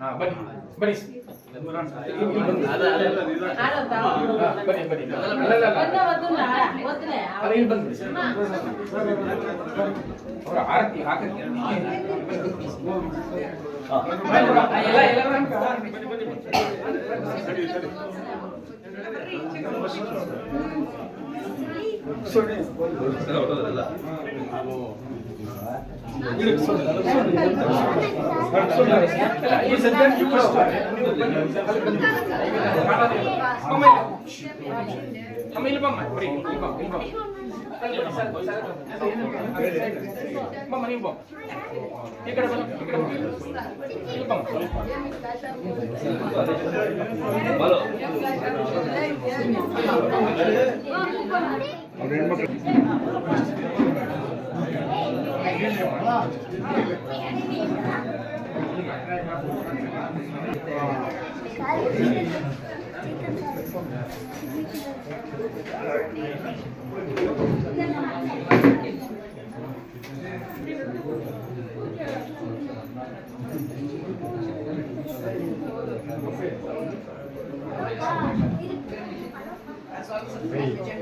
ಹಾ ಬನ್ನಿ ಬನ್ನಿ. ಬನ್ನಿ. ಬನ್ನಿ. ಇಲ್ಲಿ ಬಂದ್ಬಿಡಿ ಅವ್ರ ಆರತಿ ಹಾಕಕ್ಕೆ ಎಲ್ಲ ಈ ಸದ್ಯ ನೀವು Hey,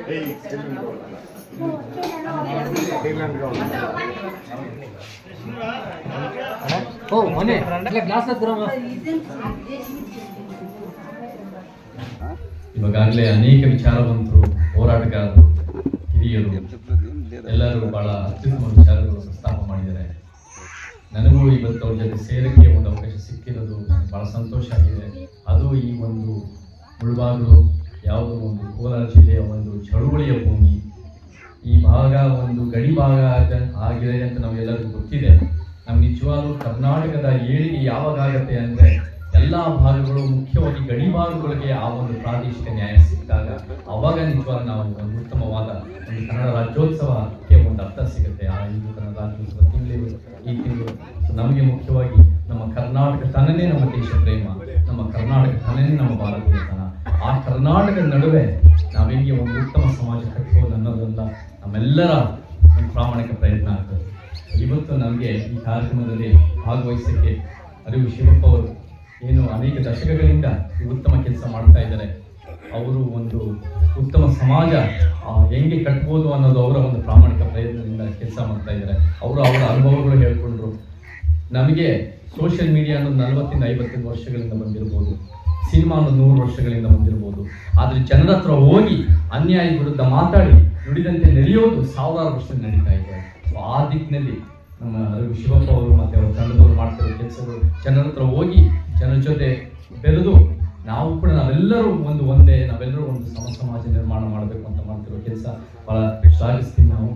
hey, Finland roll. Finland roll. ಓ ಗ್ಲಾಸ್ ಇವಾಗಲೇ ಅನೇಕ ವಿಚಾರವಂತರು, ಹೋರಾಟಗಾರರು, ಹಿರಿಯರು, ಎಲ್ಲರೂ ಬಹಳ ಅತ್ಯುತ್ತಮ ವಿಚಾರಗಳು ಪ್ರಸ್ತಾಪ ಮಾಡಿದ್ದಾರೆ. ನನಗೂ ಇವತ್ತು ಅವ್ರ ಜೊತೆ ಸೇರಕ್ಕೆ ಒಂದು ಅವಕಾಶ ಸಿಕ್ಕಿರೋದು ಬಹಳ ಸಂತೋಷ ಆಗಿದೆ. ಅದು ಈ ಒಂದು ಮುಳುಬಾಗಿಲು ಯಾವುದೋ ಒಂದು ಕೋಲಾರ ಜಿಲ್ಲೆಯ ಒಂದು ಚಳುವಳಿಯ ಭೂಮಿ. ಈ ಭಾಗ ಒಂದು ಗಡಿ ಭಾಗ ಆಗಿದೆ ಅಂತ ನಮಗೆಲ್ಲರಿಗೂ ಗೊತ್ತಿದೆ. ನಮ್ಗೆ ನಿಜವಾಗ್ಲೂ ಕರ್ನಾಟಕದ ಏಳಿಗೆ ಯಾವಾಗ ಆಗತ್ತೆ ಅಂದ್ರೆ ಎಲ್ಲಾ ಭಾಗಗಳು ಮುಖ್ಯವಾಗಿ ಗಡಿ ಭಾಗಗಳಿಗೆ ಆ ಒಂದು ಪ್ರಾದೇಶಿಕ ನ್ಯಾಯ ಸಿಕ್ಕಾಗ ಅವಾಗ ನಿಜವಾಗ್ಲೂ ನಾವು ಒಂದು ಉತ್ತಮವಾದ ಒಂದು ಕನ್ನಡ ರಾಜ್ಯೋತ್ಸವಕ್ಕೆ ಒಂದು ಅರ್ಥ ಸಿಗುತ್ತೆ. ಆ ಹಿಂದೂ ಕನ್ನಡ ರಾಜ್ಯೋತ್ಸವ ತಿಂಗಳು, ಈ ತಿಂಗಳು ನಮಗೆ ಮುಖ್ಯವಾಗಿ ನಮ್ಮ ಕರ್ನಾಟಕ ತನನೇ ನಮ್ಮ ದೇಶ ಪ್ರೇಮ, ನಮ್ಮ ಕರ್ನಾಟಕ ತನನೇ ನಮ್ಮ ಭಾರತೀಯತನ ಆ ಕರ್ನಾಟಕದ ನಡುವೆ ನಾವೇಗೆ ಒಂದು ಉತ್ತಮ ಸಮಾಜ ನಮ್ಮೆಲ್ಲರ ಒಂದು ಪ್ರಾಮಾಣಿಕ ಪ್ರಯತ್ನ ಆಗ್ತದೆ. ಇವತ್ತು ನಮಗೆ ಈ ಕಾರ್ಯಕ್ರಮದಲ್ಲಿ ಭಾಗವಹಿಸಕ್ಕೆ ಅರಿವು ಶಿವಪ್ಪ ಅವರು ಏನು ಅನೇಕ ದಶಕಗಳಿಂದ ಉತ್ತಮ ಕೆಲಸ ಮಾಡ್ತಾ ಇದ್ದಾರೆ. ಅವರು ಒಂದು ಉತ್ತಮ ಸಮಾಜ ಹೆಂಗೆ ಕಟ್ಬೋದು ಅನ್ನೋದು ಅವರ ಒಂದು ಪ್ರಾಮಾಣಿಕ ಪ್ರಯತ್ನದಿಂದ ಕೆಲಸ ಮಾಡ್ತಾ ಇದ್ದಾರೆ. ಅವರು ಅವರ ಅನುಭವಗಳು ಹೇಳ್ಕೊಂಡ್ರು. ನಮಗೆ ಸೋಷಿಯಲ್ ಮೀಡಿಯಾ ಅನ್ನೋದು ನಲವತ್ತಿಂದ ಐವತ್ತೈದು ವರ್ಷಗಳಿಂದ ಬಂದಿರ್ಬೋದು. ಸಿನಿಮಾ ಅನ್ನೋದು ನೂರು ವರ್ಷಗಳಿಂದ ಬಂದಿರ್ಬೋದು. ಆದರೆ ಜನರ ಹತ್ರ ಹೋಗಿ ಅನ್ಯಾಯ ವಿರುದ್ಧ ಮಾತಾಡಿ ನುಡಿದಂತೆ ನಡೆಯೋದು ಸಾವಿರಾರು ವರ್ಷ ನಡೀತಾ ಇದೆ. ಸೊ ಆ ದಿಕ್ಕಿನಲ್ಲಿ ನಮ್ಮ ಶಿವಪ್ಪ ಅವರು ಮತ್ತೆ ಅವರು ತಂಡದವರು ಮಾಡ್ತಿರೋ ಕೆಲಸಗಳು ಜನರ ಹತ್ರ ಹೋಗಿ ಜನರ ಜೊತೆ ಬೆರೆದು ನಾವು ಕೂಡ ನಾವೆಲ್ಲರೂ ಒಂದು ಒಂದೇ, ನಾವೆಲ್ಲರೂ ಒಂದು ಸಮ ಸಮಾಜ ನಿರ್ಮಾಣ ಮಾಡಬೇಕು ಅಂತ ಮಾಡ್ತಿರೋ ಕೆಲಸ ಬಹಳ ಶ್ಲಾಘಿಸ್ತೀವಿ ನಾವು.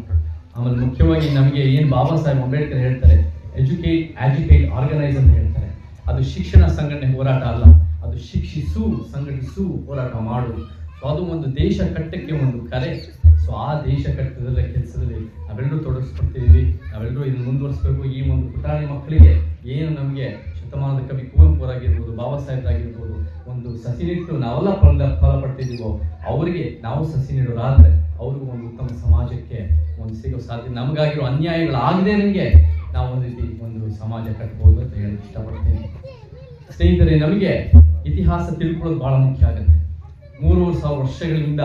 ಆಮೇಲೆ ಮುಖ್ಯವಾಗಿ ನಮಗೆ ಏನು ಬಾಬಾ ಸಾಹೇಬ್ ಅಂಬೇಡ್ಕರ್ ಹೇಳ್ತಾರೆ ಎಜುಕೇಟ್ ಆಜುಕೇಟ್ ಆರ್ಗನೈಸ್ ಅಂತ ಹೇಳ್ತಾರೆ. ಅದು ಶಿಕ್ಷಣ ಸಂಘಟನೆ ಹೋರಾಟ ಅಲ್ಲ, ಅದು ಶಿಕ್ಷಿಸು, ಸಂಘಟಿಸು, ಹೋರಾಟ ಮಾಡು. ಅದು ಒಂದು ದೇಶ ಕಟ್ಟಕ್ಕೆ ಒಂದು ಕರೆ. ಸೊ ಆ ದೇಶ ಕಟ್ಟದಲ್ಲ ಕೆಲಸದಲ್ಲಿ ನಾವೆಲ್ಲರೂ ತೊಡಗಿಸ್ಕೊಳ್ತಿದ್ದೀವಿ ನಾವೆಲ್ಲರೂ ಇದನ್ನು ಮುಂದುವರಿಸಬೇಕು. ಈ ಒಂದು ಪುಟಾಣಿ ಮಕ್ಕಳಿಗೆ ಏನು ನಮಗೆ ಶತಮಾನದ ಕವಿ ಕುವೆಂಪುರಾಗಿರ್ಬೋದು ಬಾಬಾ ಸಾಹೇಬ್ರಾಗಿರ್ಬೋದು ಒಂದು ಸಸಿ ನೆಟ್ಟು ನಾವೆಲ್ಲ ಫಲ ಫಲ ಪಡ್ತಿದ್ದೀವೋ, ಅವರಿಗೆ ನಾವು ಸಸಿ ನೀಡೋರಾದರೆ ಅವ್ರಿಗೂ ಒಂದು ಉತ್ತಮ ಸಮಾಜಕ್ಕೆ ಒಂದು ಸಿಗೋ ಸಾಧ್ಯ, ನಮಗಾಗಿರೋ ಅನ್ಯಾಯಗಳಾಗದೆ ನಿಮಗೆ ನಾವು ಒಂದು ರೀತಿ ಒಂದು ಸಮಾಜ ಕಟ್ಬೋದು ಅಂತ ಹೇಳಿ ಇಷ್ಟಪಡ್ತೀನಿ. ಸ್ನೇಹಿತರೆ, ನಮಗೆ ಇತಿಹಾಸ ತಿಳ್ಕೊಳ್ಳೋದು ಬಹಳ ಮುಖ್ಯ ಆಗುತ್ತೆ. ಮೂರುವರೆ ಸಾವಿರ ವರ್ಷಗಳಿಂದ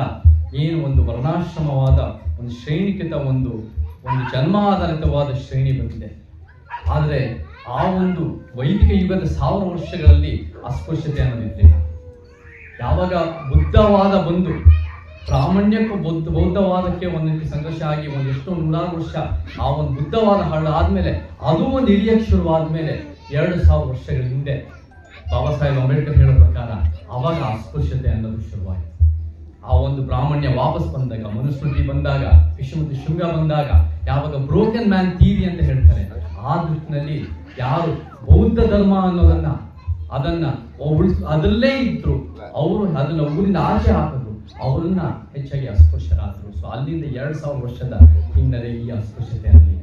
ಏನು ಒಂದು ವರ್ಣಾಶ್ರಮವಾದ ಒಂದು ಶ್ರೇಣಿಕಿತ ಒಂದು ಒಂದು ಜನ್ಮಾಧಾರಿತವಾದ ಶ್ರೇಣಿ ಬಂದಿದೆ. ಆದರೆ ಆ ಒಂದು ವೈದಿಕ ಯುಗದ ಸಾವಿರ ವರ್ಷಗಳಲ್ಲಿ ಅಸ್ಪೃಶ್ಯತೆ ಅನ್ನೋದಿರಲಿಲ್ಲ ಯಾವಾಗ ಬುದ್ಧವಾದ ಬಂದು, ಪ್ರಾಮಾಣ್ಯಕ್ಕೂ ಬೌದ್ಧ, ಬೌದ್ಧವಾದಕ್ಕೆ ಒಂದಕ್ಕೆ ಸಂಘರ್ಷ ಆಗಿ ಒಂದು ಎಷ್ಟೋ ನೂರಾರು ವರ್ಷ ಆ ಒಂದು ಬುದ್ಧವಾದ ಹಳ್ಳ ಆದಮೇಲೆ, ಅದು ಒಂದು ಹಿರಿಯಕ್ಕೆ ಶುರುವಾದ ಮೇಲೆ ಎರಡು ಸಾವಿರ ವರ್ಷಗಳ ಹಿಂದೆ ಬಾಬಾ ಸಾಹೇಬ್ ಅಂಬೇಡ್ಕರ್ ಹೇಳೋ ಪ್ರಕಾರ ಅವಾಗ ಅಸ್ಪೃಶ್ಯತೆ ಅನ್ನೋದು ಶುರುವಾಯಿತು. ಆ ಒಂದು ಬ್ರಾಹ್ಮಣ್ಯ ವಾಪಸ್ ಬಂದಾಗ, ಮನುಸ್ಮೃತಿ ಬಂದಾಗ, ವಿಶ್ವಮತಿ ಶೃಂಗ ಬಂದಾಗ, ಯಾವಾಗ ಬ್ರೋಕನ್ ಮ್ಯಾನ್ ತೀರಿ ಅಂತ ಹೇಳ್ತಾರೆ. ಆ ದೃಷ್ಟಿನಲ್ಲಿ ಯಾರು ಬೌದ್ಧ ಧರ್ಮ ಅನ್ನೋದನ್ನ, ಅದನ್ನ ಉಳಿಸ್ ಅದರಲ್ಲೇ ಇದ್ರು, ಅವರು ಅದನ್ನ ಊರಿನ ಆಚೆ ಹಾಕಿದ್ರು, ಅವರನ್ನ ಹೆಚ್ಚಾಗಿ ಅಸ್ಪೃಶ್ಯರಾದರು. ಸೊ ಅಲ್ಲಿಂದ ಎರಡ್ ಸಾವಿರ ವರ್ಷದ ಹಿನ್ನೆಲೆ ಈ ಅಸ್ಪೃಶ್ಯತೆ ಅಲ್ಲಿ.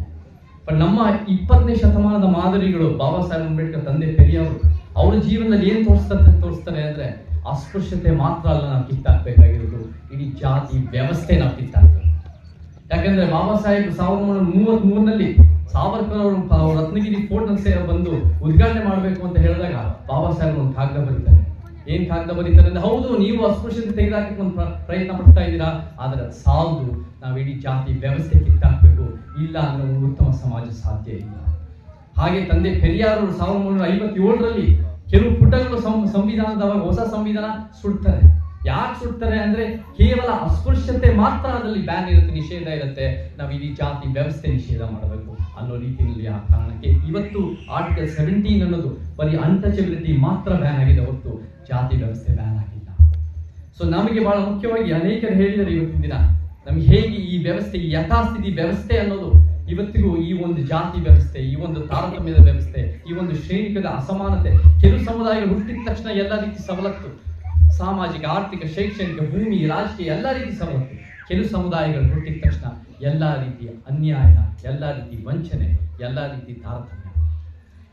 ಬಟ್ ನಮ್ಮ ಇಪ್ಪತ್ತನೇ ಶತಮಾನದ ಮಾದರಿಗಳು, ಬಾಬಾ ಸಾಹೇಬ್ ಅಂಬೇಡ್ಕರ್ ತಂದೆ, ಪೆರಿಯವರು, ಅವರ ಜೀವನದಲ್ಲಿ ಏನ್ ತೋರಿಸ್ತಾರೆ ತೋರಿಸ್ತಾರೆ ಅಂದ್ರೆ ಅಸ್ಪೃಶ್ಯತೆ ಮಾತ್ರ ಅಲ್ಲ, ನಾವು ಕಿತ್ತಾಕ್ಬೇಕಾಗಿರೋದು. ಇಡೀ ಜಾತಿ ವ್ಯವಸ್ಥೆ ನಾವು ಕಿತ್ತಾಕ್ಬೇಕು. ಯಾಕಂದ್ರೆ ಬಾಬಾ ಸಾಹೇಬ್ ಸಾವಿರದ ಒಂಬೈನೂರ ಮೂವತ್ತ್ ಮೂರನಲ್ಲಿ ಸಾವರ್ಕರ್ ಅವರು ರತ್ನಗಿರಿ ಫೋರ್ಟ್ನಲ್ಲಿ ಬಂದು ಉದ್ಘಾಟನೆ ಮಾಡಬೇಕು ಅಂತ ಹೇಳಿದಾಗ ಬಾಬಾ ಸಾಹೇಬ್ ಒಂದು ಕಾಗದ ಬರೀತಾರೆ. ಏನ್ ಕಾಗದ ಬರೀತಾರೆ ಅಂದ್ರೆ, ಹೌದು, ನೀವು ಅಸ್ಪೃಶ್ಯತೆ ತೆಗೆದಾಕಕ್ಕೆ ಒಂದು ಪ್ರ- ಪ್ರಯತ್ನ ಪಡ್ತಾ ಇದ್ದೀರಾ, ಆದರೆ ಸಾಲದು. ನಾವು ಇಡೀ ಜಾತಿ ವ್ಯವಸ್ಥೆ ಕಿತ್ತಾಕ್ಬೇಕು. ಇಲ್ಲ ಅಂದ್ರೆ ಉತ್ತಮ ಸಮಾಜ ಸಾಧ್ಯ ಇಲ್ಲ. ಹಾಗೆ ತಂದೆ ಪೆರಿಯಾರ್ ಅವರು ಸಾವಿರದ ಒಂಬೈನೂರ ಐವತ್ತೇಳರಲ್ಲಿ ಕೆಲವು ಪುಟಗಳು ಸಂವಿಧಾನದ ಹೊಸ ಸಂವಿಧಾನ ಸುಡ್ತಾರೆ ಯಾಕೆ ಸುಡ್ತಾರೆ ಅಂದ್ರೆ ಕೇವಲ ಅಸ್ಪೃಶ್ಯತೆ ಮಾತ್ರ ಅದರಲ್ಲಿ ಬ್ಯಾನ್ ಇರುತ್ತೆ, ನಿಷೇಧ ಇರುತ್ತೆ. ನಾವು ಇಡೀ ಜಾತಿ ವ್ಯವಸ್ಥೆ ನಿಷೇಧ ಮಾಡಬೇಕು ಅನ್ನೋ ರೀತಿಯಲ್ಲಿ ಆ ಕಾರಣಕ್ಕೆ ಇವತ್ತು ಆರ್ಟಿಕಲ್ ಸೆವೆಂಟೀನ್ ಅನ್ನೋದು ಬರೀ ಅನ್ಟಚಬಿಲಿಟಿ ಮಾತ್ರ ಬ್ಯಾನ್ ಆಗಿದೆ ಹೊತ್ತು ಜಾತಿ ವ್ಯವಸ್ಥೆ ಬ್ಯಾನ್ ಆಗಿಲ್ಲ. ಸೊ ನಮಗೆ ಬಹಳ ಮುಖ್ಯವಾಗಿ ಅನೇಕರು ಹೇಳಿದರೆ ಇವತ್ತಿನ ದಿನ. ನಮ್ಗೆ ಹೇಗೆ ಈ ವ್ಯವಸ್ಥೆ, ಈ ಯಥಾಸ್ಥಿತಿ ವ್ಯವಸ್ಥೆ ಅನ್ನೋದು ಇವತ್ತಿಗೂ ಈ ಒಂದು ಜಾತಿ ವ್ಯವಸ್ಥೆ, ಈ ಒಂದು ತಾರತಮ್ಯದ ವ್ಯವಸ್ಥೆ, ಈ ಒಂದು ಶ್ರೇಣಿಕದ ಅಸಮಾನತೆ, ಕೆಲವು ಸಮುದಾಯ ಹುಟ್ಟಿದ ತಕ್ಷಣ ಎಲ್ಲ ರೀತಿ ಸವಲತ್ತು. ಸಾಮಾಜಿಕ, ಆರ್ಥಿಕ, ಶೈಕ್ಷಣಿಕ, ಭೂಮಿ, ರಾಜಕೀಯ ಎಲ್ಲ ರೀತಿ ಸವಲತ್ತು. ಕೆಲವು ಸಮುದಾಯಗಳು ಹುಟ್ಟಿದ ತಕ್ಷಣ ಎಲ್ಲ ರೀತಿಯ ಅನ್ಯಾಯ, ಎಲ್ಲ ರೀತಿ ವಂಚನೆ, ಎಲ್ಲ ರೀತಿ ತಾರತಮ್ಯ.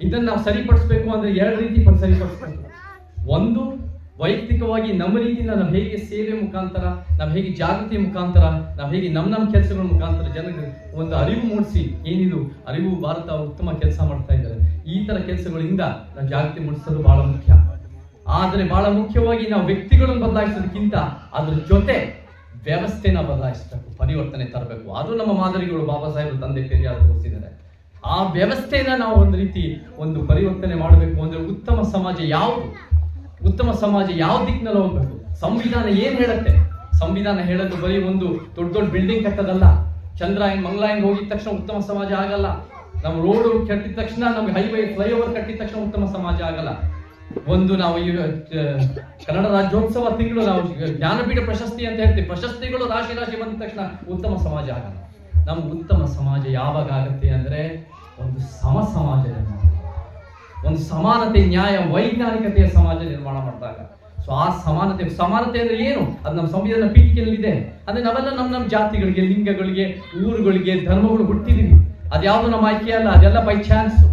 ಇದನ್ನು ನಾವು ಸರಿಪಡಿಸ್ಬೇಕು ಅಂದ್ರೆ ಎರಡು ರೀತಿ ಸರಿಪಡಿಸ್ಬೇಕು. ಒಂದು ವೈಯಕ್ತಿಕವಾಗಿ ನಮ್ಮ ರೀತಿಯಿಂದ ನಾವು ಹೇಗೆ ಸೇವೆ ಮುಖಾಂತರ, ನಾವು ಹೇಗೆ ಜಾಗೃತಿ ಮುಖಾಂತರ, ನಾವು ಹೇಗೆ ನಮ್ಮ ನಮ್ಮ ಕೆಲಸಗಳ ಮುಖಾಂತರ ಜನರಿಗೆ ಒಂದು ಅರಿವು ಮೂಡಿಸಿ ಏನಿದು ಅರಿವು ಭಾರತ ಉತ್ತಮ ಕೆಲಸ ಮಾಡ್ತಾ ಇದ್ದಾರೆ. ಈ ಥರ ಕೆಲಸಗಳಿಂದ ನಾವು ಜಾಗೃತಿ ಮೂಡಿಸೋದು ಬಹಳ ಮುಖ್ಯ. ಆದರೆ ಬಹಳ ಮುಖ್ಯವಾಗಿ ನಾವು ವ್ಯಕ್ತಿಗಳನ್ನು ಬದಲಾಯಿಸೋದಕ್ಕಿಂತ ಅದ್ರ ಜೊತೆ ವ್ಯವಸ್ಥೆನ ಬದಲಾಯಿಸಬೇಕು, ಪರಿವರ್ತನೆ ತರಬೇಕು. ಅದು ನಮ್ಮ ಮಾದರಿಗಳು ಬಾಬಾ ಸಾಹೇಬರು ತಂದೆ ಪೆರಿಯಾರ್ ತೋರಿಸಿದ್ದಾರೆ. ಆ ವ್ಯವಸ್ಥೆನ ನಾವು ಒಂದು ರೀತಿ ಒಂದು ಪರಿವರ್ತನೆ ಮಾಡಬೇಕು ಅಂದರೆ ಉತ್ತಮ ಸಮಾಜ ಯಾವುದು? ಉತ್ತಮ ಸಮಾಜ ಯಾವ ದಿಕ್ಕಿನಲ್ಲಿ ಹೋಗ್ಬೇಕು ಸಂವಿಧಾನ ಏನ್ ಹೇಳುತ್ತೆ? ಸಂವಿಧಾನ ಹೇಳೋದು ಬರೀ ಒಂದು ದೊಡ್ಡ ದೊಡ್ಡ ಬಿಲ್ಡಿಂಗ್ ಕಟ್ಟೋದಲ್ಲ. ಚಂದ್ರಾಯನ್ ಹೆಂಗ್ ಹೋಗಿದ ತಕ್ಷಣ ಉತ್ತಮ ಸಮಾಜ ಆಗಲ್ಲ. ನಮ್ಮ ರೋಡ್ ಕಟ್ಟಿದ ತಕ್ಷಣ ನಮ್ಗೆ ಹೈವೇ ಫ್ಲೈಓವರ್ ಕಟ್ಟಿದ ತಕ್ಷಣ ಉತ್ತಮ ಸಮಾಜ ಆಗಲ್ಲ. ಒಂದು ನಾವು ಈ ಕನ್ನಡ ರಾಜ್ಯೋತ್ಸವ ತಿಂಗಳು ನಾವು ಜ್ಞಾನಪೀಠ ಪ್ರಶಸ್ತಿ ಅಂತ ಹೇಳ್ತೀವಿ. ಪ್ರಶಸ್ತಿಗಳು ರಾಶಿ ರಾಶಿ ಬಂದ ತಕ್ಷಣ ಉತ್ತಮ ಸಮಾಜ ಆಗಲ್ಲ. ನಮ್ಗೆ ಉತ್ತಮ ಸಮಾಜ ಯಾವಾಗ ಆಗುತ್ತೆ ಅಂದ್ರೆ ಒಂದು ಸಮ ಸಮಾಜ ಒಂದು ಸಮಾನತೆ ನ್ಯಾಯ, ವೈಜ್ಞಾನಿಕತೆಯ ಸಮಾಜ ನಿರ್ಮಾಣ ಮಾಡಿದಾಗ. ಸೊ ಆ ಸಮಾನತೆ ಸಮಾನತೆ ಅಂದ್ರೆ ಏನು? ಅದು ನಮ್ಮ ಸಂವಿಧಾನ ಪೀಠಿಕೆಯಲ್ಲಿ ಇದೆ ಅಂದ್ರೆ ನಾವೆಲ್ಲ ನಮ್ಮ ನಮ್ಮ ಜಾತಿಗಳಿಗೆ, ಲಿಂಗಗಳಿಗೆ, ಊರುಗಳಿಗೆ, ಧರ್ಮಗಳು ಹುಟ್ಟಿದೀವಿ. ಅದ್ಯಾವುದು ನಮ್ಮ ಆಯ್ಕೆ ಅಲ್ಲ? ಅದೆಲ್ಲ ಬೈ ಚಾನ್ಸ್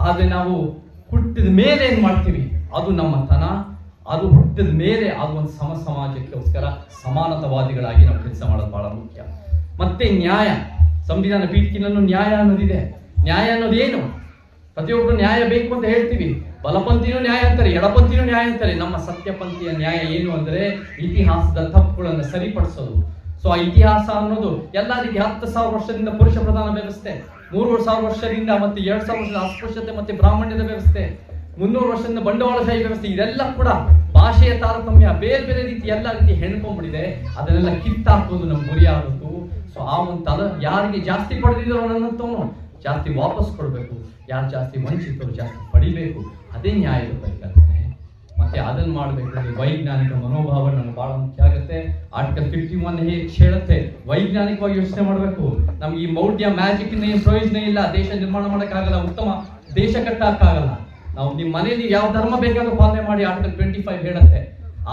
ಆದರೆ ನಾವು ಹುಟ್ಟಿದ ಮೇಲೆ ಏನು ಮಾಡ್ತೀವಿ? ಅದು ನಮ್ಮ ತನ. ಅದು ಹುಟ್ಟಿದ ಮೇಲೆ ಅದು ಒಂದು ಸಮ ಸಮಾಜಕ್ಕೋಸ್ಕರ ಸಮಾನತವಾದಿಗಳಾಗಿ ನಾವು ಕೆಲಸ ಮಾಡೋದು ಬಹಳ ಮುಖ್ಯ. ಮತ್ತೆ ನ್ಯಾಯ. ಸಂವಿಧಾನ ಪೀಠಿಕೆಯಲ್ಲೂ ನ್ಯಾಯ ಅನ್ನೋದಿದೆ. ನ್ಯಾಯ ಅನ್ನೋದೇನು ಪ್ರತಿಯೊಬ್ಬರು ನ್ಯಾಯ ಬೇಕು ಅಂತ ಹೇಳ್ತೀವಿ. ಬಲಪಂಥಿನೂ ನ್ಯಾಯ ಅಂತಾರೆ ಎಡಪಂಥಿಯೂ ನ್ಯಾಯ ಅಂತಾರೆ. ನಮ್ಮ ಸತ್ಯಪಂಥಿಯ ನ್ಯಾಯ ಏನು ಅಂದರೆ ಇತಿಹಾಸದ ತಪ್ಪುಗಳನ್ನು ಸರಿಪಡಿಸೋದು. ಸೊ ಆ ಇತಿಹಾಸ ಅನ್ನೋದು ಎಲ್ಲರಿಗೆ ಹತ್ತು ಸಾವಿರ ವರ್ಷದಿಂದ ಪುರುಷ ಪ್ರಧಾನ ವ್ಯವಸ್ಥೆ, ಮೂರುವರೆ ಸಾವಿರ ವರ್ಷದಿಂದ ಮತ್ತೆ ಎರಡು ಸಾವಿರ ವರ್ಷದ ಅಸ್ಪೃಶ್ಯತೆ ಮತ್ತೆ ಬ್ರಾಹ್ಮಣ್ಯದ ವ್ಯವಸ್ಥೆ, ಮುನ್ನೂರು ವರ್ಷದಿಂದ ಬಂಡವಾಳಶಾಹಿ ವ್ಯವಸ್ಥೆ, ಇದೆಲ್ಲ ಕೂಡ ಭಾಷೆಯ ತಾರತಮ್ಯ ಬೇರೆ ಬೇರೆ ರೀತಿ ಎಲ್ಲ ರೀತಿ ಹೆಣ್ಕೊಂಡ್ಬಿಟ್ಟಿದೆ. ಅದನ್ನೆಲ್ಲ ಕಿತ್ತಾಕೋದು ನಮ್ಮ ಗುರಿ ಆಗುತ್ತೆ ಸೊ ಆ ಒಂದು ಯಾರಿಗೆ ಜಾಸ್ತಿ ಪಡೆದಿದ್ರು ನನ್ನಂತವನು ಜಾಸ್ತಿ ವಾಪಸ್ ಕೊಡಬೇಕು, ಯಾರು ಜಾಸ್ತಿ ವಂಚಿತರು ಜಾಸ್ತಿ ಪಡಿಬೇಕು, ಅದೇ ನ್ಯಾಯದ ಪರಿಕಲ್ಪನೆ. ಮತ್ತೆ ಅದನ್ನು ಮಾಡಬೇಕಾದ್ರೆ ವೈಜ್ಞಾನಿಕ ಮನೋಭಾವ ನಮ್ಗೆ ಭಾಳ ಮುಖ್ಯ ಆಗುತ್ತೆ. ಆರ್ಟಿಕಲ್ ಫಿಫ್ಟಿ ಒನ್ ಹೇಳುತ್ತೆ, ವೈಜ್ಞಾನಿಕವಾಗಿ ಯೋಚನೆ ಮಾಡಬೇಕು. ನಮ್ಗೆ ಈ ಮೌಢ್ಯ ಮ್ಯಾಜಿಕ್ ಪ್ರಯೋಜನ ಇಲ್ಲ, ದೇಶ ನಿರ್ಮಾಣ ಮಾಡೋಕ್ಕಾಗಲ್ಲ, ಉತ್ತಮ ದೇಶ ಕಟ್ಟಕ್ಕಾಗಲ್ಲ. ನಾವು ನಿಮ್ಮ ಮನೆಯಲ್ಲಿ ಯಾವ ಧರ್ಮ ಬೇಕಾದ್ರೂ ಪಾಲನೆ ಮಾಡಿ ಆರ್ಟಿಕಲ್ ಟ್ವೆಂಟಿ ಫೈವ್ ಹೇಳುತ್ತೆ.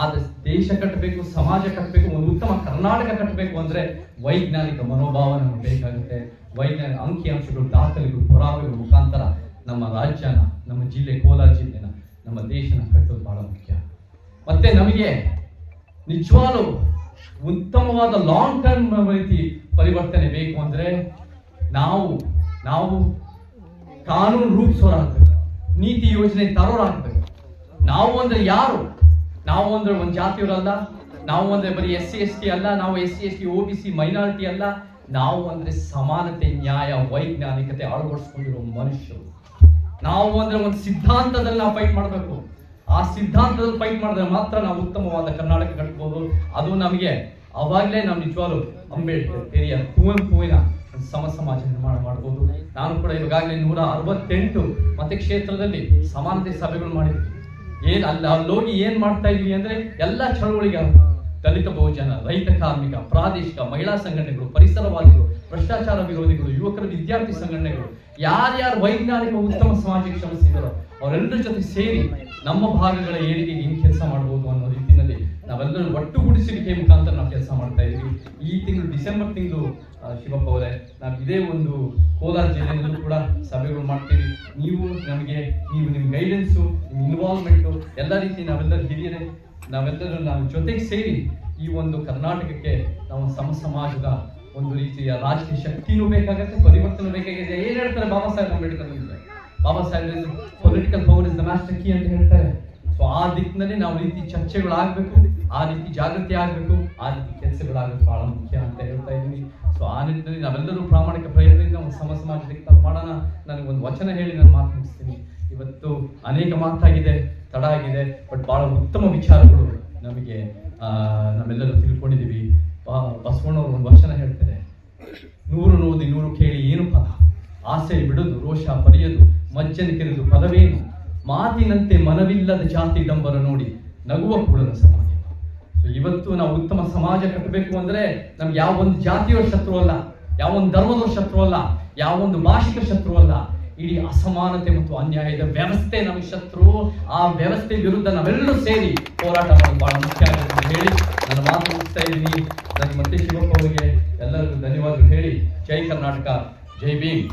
ಆದ ದೇಶ ಕಟ್ಟಬೇಕು, ಸಮಾಜ ಕಟ್ಟಬೇಕು, ಒಂದು ಉತ್ತಮ ಕರ್ನಾಟಕ ಕಟ್ಟಬೇಕು ಅಂದ್ರೆ ವೈಜ್ಞಾನಿಕ ಮನೋಭಾವ ನಮ್ಗೆ ಬೇಕಾಗುತ್ತೆ. ವೈಜ್ಞಾನಿಕ ಅಂಕಿಅಂಶಗಳು ದಾಖಲೆಗಳು, ಪುರಾವೆಗಳ ಮುಖಾಂತರ ನಮ್ಮ ರಾಜ್ಯನ, ನಮ್ಮ ಜಿಲ್ಲೆ ಕೋಲಾರ ಜಿಲ್ಲೆನ, ನಮ್ಮ ದೇಶನ ಕಟ್ಟೋದು ಬಹಳ ಮುಖ್ಯ. ಮತ್ತೆ ನಮಗೆ ನಿಜವಾಗ್ಲೂ ಉತ್ತಮವಾದ ಲಾಂಗ್ ಟರ್ಮ್ ರೀತಿ ಪರಿವರ್ತನೆ ಬೇಕು ಅಂದ್ರೆ ನಾವು ನಾವು ಕಾನೂನು ರೂಪಿಸೋರಾಗ್ಬೇಕು, ನೀತಿ ಯೋಜನೆ ತರೋರಾಗ್ಬೇಕು. ನಾವು ಅಂದ್ರೆ ಯಾರು? ನಾವು ಅಂದ್ರೆ ಒಂದು ಜಾತಿಯವರಲ್ಲ, ನಾವು ಅಂದ್ರೆ ಬರೀ ಎಸ್ ಸಿ ಎಸ್ ಟಿ ಅಲ್ಲ, ನಾವು S C S T O B C minority ಅಲ್ಲ ನಾವು ಅಂದ್ರೆ ಸಮಾನತೆ, ನ್ಯಾಯ, ವೈಜ್ಞಾನಿಕತೆ ಅಳವಡಿಸ್ಕೊಂಡಿರೋ ಮನುಷ್ಯರು. ನಾವು ಅಂದ್ರೆ ಒಂದು ಸಿದ್ಧಾಂತದಲ್ಲಿ ನಾವು ಫೈಟ್ ಮಾಡಬೇಕು. ಆ ಸಿದ್ಧಾಂತದಲ್ಲಿ ಫೈಟ್ ಮಾಡಿದ್ರೆ ಮಾತ್ರ ನಾವು ಉತ್ತಮವಾದ ಕರ್ನಾಟಕ ಕಟ್ಬೋದು. ಅದು ನಮಗೆ ಅವಾಗಲೇ ನಾವು ನಿಜವಾಗ್ಲು ಅಂಬೇಡ್ಕರ್ ಹಿರಿಯ ಕುವೆಂಪುವಿನ ಸಮ ಸಮಾಜ ನಿರ್ಮಾಣ ಮಾಡ್ಬೋದು. ನಾನು ಕೂಡ ಇವಾಗಲೇ ನೂರ ಅರವತ್ತೆಂಟು ಮತ್ತೆ ಸಮಾನತೆ ಸಭೆಗಳು ಮಾಡಿದ್ವಿ. ಏನ್ ಅಲ್ಲಿ ಅಲ್ಲಿ ಹೋಗಿ ಏನ್ ಮಾಡ್ತಾ ಇದ್ವಿ ಅಂದ್ರೆ ಎಲ್ಲಾ ಚಳವಳಿಗೆ ದಲಿತ ಬಹುಜನ, ರೈತ ಕಾರ್ಮಿಕ, ಪ್ರಾದೇಶಿಕ ಮಹಿಳಾ ಸಂಘಟನೆಗಳು, ಪರಿಸರವಾದಿಗಳು, ಭ್ರಷ್ಟಾಚಾರ ವಿರೋಧಿಗಳು, ಯುವಕರ, ವಿದ್ಯಾರ್ಥಿ ಸಂಘಟನೆಗಳು, ಯಾರ್ಯಾರು ವೈಜ್ಞಾನಿಕ ಉತ್ತಮ ಸಮಾಜಕ್ಕೆ ಶ್ರಮಿಸಿದರೋ ಅವರೆಲ್ಲರ ಜೊತೆ ಸೇರಿ ನಮ್ಮ ಭಾಗಗಳ ಏಳಿಗೆಗೆ ಹೆಂಗ್ ಕೆಲಸ ಮಾಡಬಹುದು ಅನ್ನೋ ರೀತಿಯಲ್ಲಿ ನಾವೆಲ್ಲರೂ ಒಟ್ಟುಗೂಡಿಸುವಿಕೆ ಮುಖಾಂತರ ನಾವು ಕೆಲಸ ಮಾಡ್ತಾ ಇದ್ದೀವಿ. ಈ ತಿಂಗಳು ಡಿಸೆಂಬರ್ ತಿಂಗಳು ಶಿವಪ್ಪ ಅವರೇ ನಾವು ಇದೇ ಒಂದು ಕೋಲಾರ ಜಿಲ್ಲೆಯಲ್ಲೂ ಕೂಡ ಸಭೆಗಳು ಮಾಡ್ತೀವಿ. ನೀವು ನಮಗೆ, ನೀವು ನಿಮ್ಮ ಗೈಡೆನ್ಸು ನಿಮ್ಮ ಇನ್ವಾಲ್ವ್ಮೆಂಟು ಎಲ್ಲ ರೀತಿ ನಾವೆಲ್ಲರೂ ಹಿರಿಯರೇ, ನಾವೆಲ್ಲರೂ ನಾವು ಜೊತೆಗೆ ಸೇರಿ ಈ ಒಂದು ಕರ್ನಾಟಕಕ್ಕೆ ನಾವು ಸಮ ಸಮಾಜದ ಒಂದು ರೀತಿಯ ರಾಜಕೀಯ ಶಕ್ತಿನೂ ಬೇಕಾಗುತ್ತೆ, ಪರಿವರ್ತನೆ ಬೇಕಾಗಿದೆ. ಏನ್ ಹೇಳ್ತಾರೆ Baba Saheb Ambedkar Baba Saheb political power is the master ಅಂತ ಹೇಳ್ತಾರೆ. ಸೊ ಆ ದಿಕ್ಕಿನಲ್ಲಿ ನಾವು ರೀತಿ ಚರ್ಚೆಗಳಾಗಬೇಕು, ಆ ರೀತಿ ಜಾಗೃತಿ ಆಗಬೇಕು, ಆ ರೀತಿ ಕೆಲಸಗಳಾಗಬೇಕು, ಬಹಳ ಮುಖ್ಯ ಅಂತ ಹೇಳ್ತಾ ಇದ್ದೀನಿ. ಸೊ ಆ ನಿಟ್ಟಿನಲ್ಲಿ ನಾವೆಲ್ಲರೂ ಪ್ರಾಮಾಣಿಕ ಪ್ರಯತ್ನದಿಂದ ಒಂದು ಸಮ ಸಮಾಜಕ್ಕೆ ಮಾಡೋಣ. ನನಗೆ ಒಂದು ವಚನ ಹೇಳಿ, ನಾನು ಮಾತು ಇವತ್ತು ಅನೇಕ ಮಾತಾಗಿದೆ, ತಡ ಆಗಿದೆ, ಬಟ್ ಬಹಳ ಉತ್ತಮ ವಿಚಾರಗಳು ನಮಗೆ ನಾವೆಲ್ಲರೂ ತಿಳ್ಕೊಂಡಿದ್ದೀವಿ. ಬಸವಣ್ಣವ್ರು ಒಂದು ವಚನ ಹೇಳ್ತಾರೆ. ನೂರು ನೋದಿ ನೂರು ಕೇಳಿ ಏನು ಪದ ಆಸೆ ಬಿಡೋದು, ರೋಷ ಪಡೆಯದು, ಮಜ್ಜನ ಕೆರೆದು ಪದವೇನು ಮಾತಿನಂತೆ ಮನವಿಲ್ಲದ ಜಾತಿ ಡಂಬರ ನೋಡಿ ನಗುವ ಕೂಡದ ಸಮಾಜ ಇವತ್ತು ನಾವು ಉತ್ತಮ ಸಮಾಜ ಕಟ್ಟಬೇಕು ಅಂದ್ರೆ ನಮ್ಗೆ ಯಾವ ಒಂದು ಜಾತಿಯ ಶತ್ರು ಅಲ್ಲ, ಯಾವ ಒಂದು ಧರ್ಮದ ಶತ್ರು ಅಲ್ಲ, ಯಾವ ಒಂದು ಭಾಷಿಕ ಶತ್ರು ಅಲ್ಲ. ಇಡೀ ಅಸಮಾನತೆ ಮತ್ತು ಅನ್ಯಾಯದ ವ್ಯವಸ್ಥೆ ನಮಗೆ ಶತ್ರು. ಆ ವ್ಯವಸ್ಥೆ ವಿರುದ್ಧ ನಾವೆಲ್ಲರೂ ಸೇರಿ ಹೋರಾಟ ಮಾಡೋದು ಬಹಳ ಮುಖ್ಯ ಆಗುತ್ತೆ ಅಂತ ಹೇಳಿ ನಾನು ಮಾತು ಮುಗಿಸ್ತಾ ಇದ್ದೀನಿ. ನನ್ನ ಮತ್ತೆ ಶಿವಪ್ಪ ಅವರಿಗೆ ಎಲ್ಲರಿಗೂ ಧನ್ಯವಾದಗಳು ಹೇಳಿ. ಜೈ ಕರ್ನಾಟಕ. ಜೈ ಭೀಮ್.